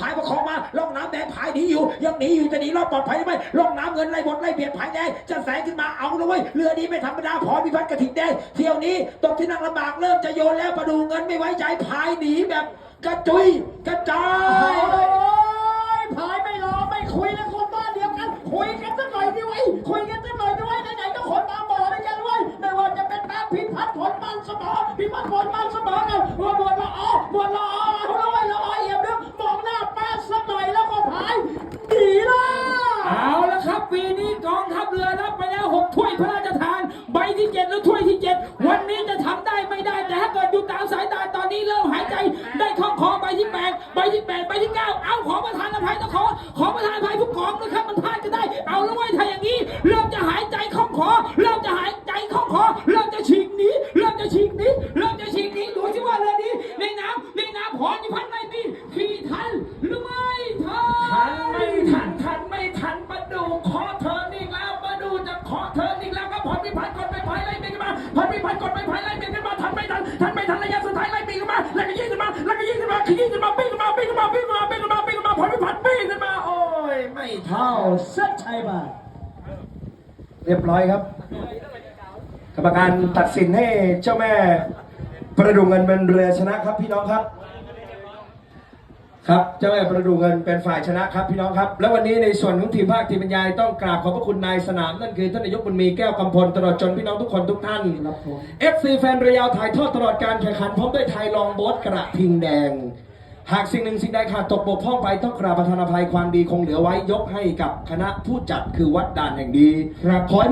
พายประคองมาล่องน้ำแดงพายหนีอยู่ ยังหนีอยู่จะหนีรอดปลอดภัยไหมล่องน้ำเงินไล่บดไล่เบียดพายแดงจะแสงขึ้นมาเอาเลยเว้ยเรือนี้ไม่ธรรมดาพอพิพัฒน์กระถิ่นแดงเที่ยวนี้ตกที่นั่งลำบากเริ่มจะโยนแล้วประดูเงินไม่ไว้ใจพายหนีแบบกระจุยกระจายเลยโอ้ยพายไม่รอไม่คุยแล้วคนบ้านเดียวกันคุยกันสักหน่อยดิเว้ยคุยกันสักหน่อยดิเว้ยไหนๆก็คนมาบ่อด้วยกันเว้ยไม่ว่าจะเป็นตาพิพัฒน์ผลมันเสมอพิพัฒน์ผลมันเสมอกันว่าบวชละอ้อบวชละอ้อ ปีนี้กองทัพเรือรับไปแล้วหกถ้วยพระราชทาน ใบที่เจ็ดและถ้วยที่เจ็ดวันนี้จะทำได้ไม่ได้ แต่ถ้าเกิดอยู่ตามสายตาตอนนี้เริ่มหายใจ ได้ข้องคอใบที่แปดใบที่แปดใบที่เก้าเอาขอประธานอภัยต้องขอ ขอประธานอภัยทุกกองนะครับมันพลาดก็ได้ เอาแล้วไว้ยถ้าอย่างนี้ เริ่มจะหายใจข้องคอเริ่มจะหายใจข้องคอเริ่มจะฉีกหนีเริ่มจะฉีกหนีเริ่มจะฉีกหนีดูสิว่าเรือนี้ในน้ำในน้ำพรที่พันไม่ พันกดไปพันไล่ปีกันมาทันไม่ทันทันไม่ทันระยะสุดท้ายไล่ปีกันมาแล้วก็ยิงขึ้นมาแล้วก็ยิงขึ้นมาขยี้ขึ้นมาปีกขึ้นมาปีกขึ้นมาปีกขึ้นมาปีกขึ้นมาปีนขึ้นมาพอไม่พันปีกขึ้นมาโอ้ยไม่เท่าเส้นชัยมาเรียบร้อยครับกรรมการตัดสินให้เจ้าแม่ประดุงเงินเป็นเรือชนะครับพี่น้องครับ ครับเจ้าแม่ประดูเงินเป็นฝ่ายชนะครับพี่น้องครับ และวันนี้ในส่วนของทีมภาคทีมบรรยายต้องกราบขอบพระคุณนายสนามนั่นคือท่านนายกบุญมีแก้วกำพลตลอดจนพี่น้องทุกคนทุกท่านครับผม FC แฟนเรือยาวถ่ายทอดตลอดการแข่งขันพร้อมด้วยไทยลองโบ๊ทกระทิงแดง หากสิ่งหนึ่งสิ่งใดขาดตกบกพร่องไปต้องกราบประธานอภัยความดีคงเหลือไว้ยกให้กับคณะผู้จัดคือวัดด่านแห่งดีครับขอให้